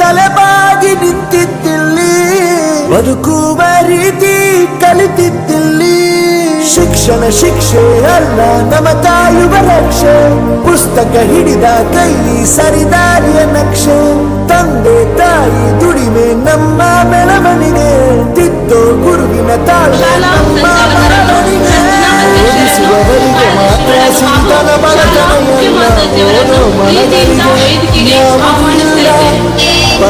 ತಲೆಬಾಗಿ ನಿಂತಿದ್ದಿಲ್ಲಿ, ಬದುಕುವ ರೀತಿ ಕಲಿತಿದ್ದಿಲ್ಲಿ. ಶಿಕ್ಷಣ, ಶಿಕ್ಷೆ ಅಲ್ಲ ನಮ ತಾಯುವ ರಕ್ಷೆ ಪುಸ್ತಕ ಹಿಡಿದ ಕೈ, ಸರಿದಾರಿಯ ನಕ್ಷೆ. ತಂದೆ, ತಾಯಿ, ದುಡಿಮೆ ನಮ್ಮ ಬೆಳವಣಿಗೆ. ತಿದ್ದೋ ಗುರುವಿನ ತಾಳ್ಮೆ ನಮ್ಮ ಬರವಣಿಗೆ ಓದಿಸುವವರಿಗೆ ಮಾತ್ರ ಚಿಂತನ ಬಡತನೆಯಲ್ಲ ಓದೋ ಮನಗಳಿಗೆ ಯಾವುದಿಲ್ಲ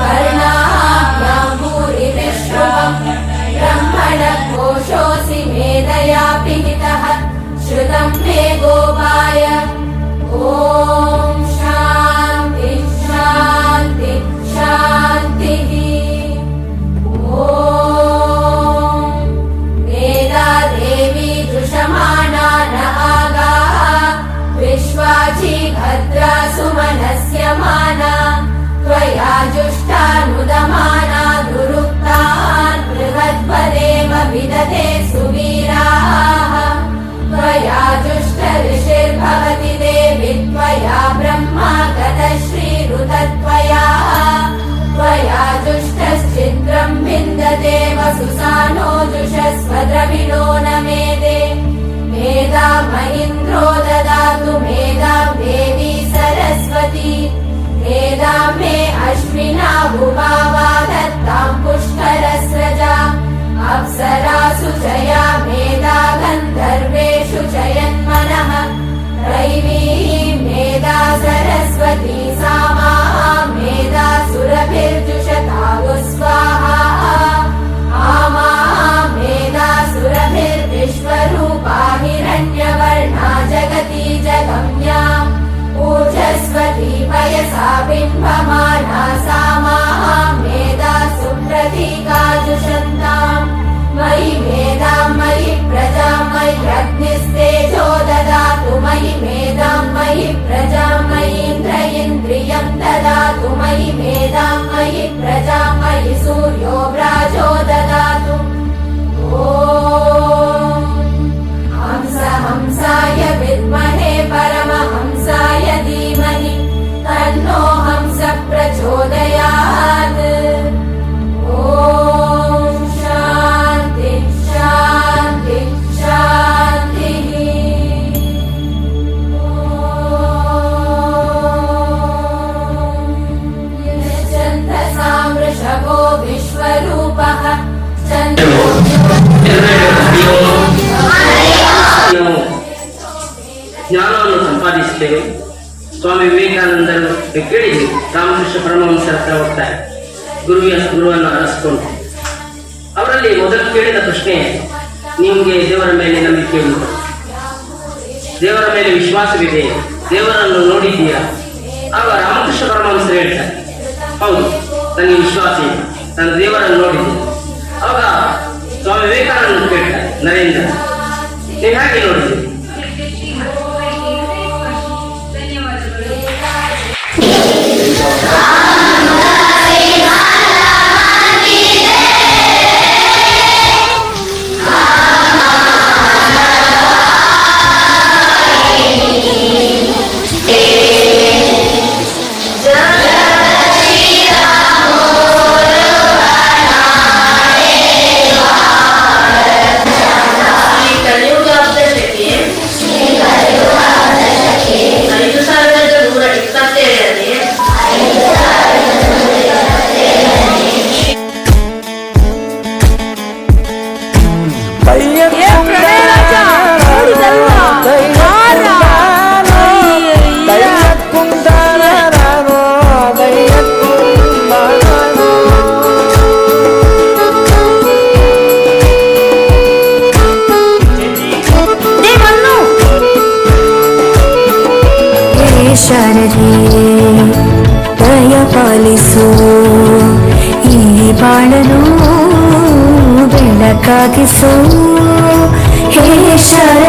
कर्णाः ब्राम् इति श्रो ब्रह्मण पिहितः श्रुतम् मे गोपाय। भद्रा सुमनस्य माना त्वया जुष्टानुदमाना दुरुक्तान् बृहद्पदेव विदधे सुवीराः। त्वया जुष्ट ऋषिर्भवति देवि त्वया ब्रह्मा गतश्रीरुतत्वया त्वया जुष्टश्चित्रम् विन्दते वसुसानो जुषस्वद्रविणो न मेदे महीन्द्रो ददातु मेधा मे Bye bye. ಸಂಪಾದಿಸುತ್ತೇವೆ ಸ್ವಾಮಿ ವಿವೇಕಾನಂದರು ಕೇಳಿದ್ವಿ. ರಾಮಕೃಷ್ಣ ಪರಮಹಂಸರ ಹತ್ರ ಹೋಗ್ತಾರೆ. ಗುರುವಿಯ ಗುರುವನ್ನು ಅರಸ್ಕೊಂಡು. ಅವರಲ್ಲಿ ಮೊದಲು ಕೇಳಿದ ಪ್ರಶ್ನೆ, ನಿಮಗೆ ದೇವರ ಮೇಲೆ ನಂಬಿಕೆ ಉಂಟು? ದೇವರ ಮೇಲೆ ವಿಶ್ವಾಸವಿದೆ. ದೇವರನ್ನು ನೋಡಿದ್ದೀರಾ? ಆಗ ರಾಮಕೃಷ್ಣ ಪರಮಹಂಸರು ಹೇಳ್ತಾರೆ, ಹೌದು, ನನಗೆ ವಿಶ್ವಾಸ ಇದೆ. ನಾನು ದೇವರನ್ನು ನೋಡಿದ್ದೆ. ಆಗ ಸ್ವಾಮಿ ವಿವೇಕಾನಂದ ಕೇಳ್ತಾರೆ, ನರೇಂದ್ರ ನೀವು ಹೇಗೆ ಈ ಬಾಳನು ಬೆಳಕಾಗಿಸು. ಹೇ ಶಾರ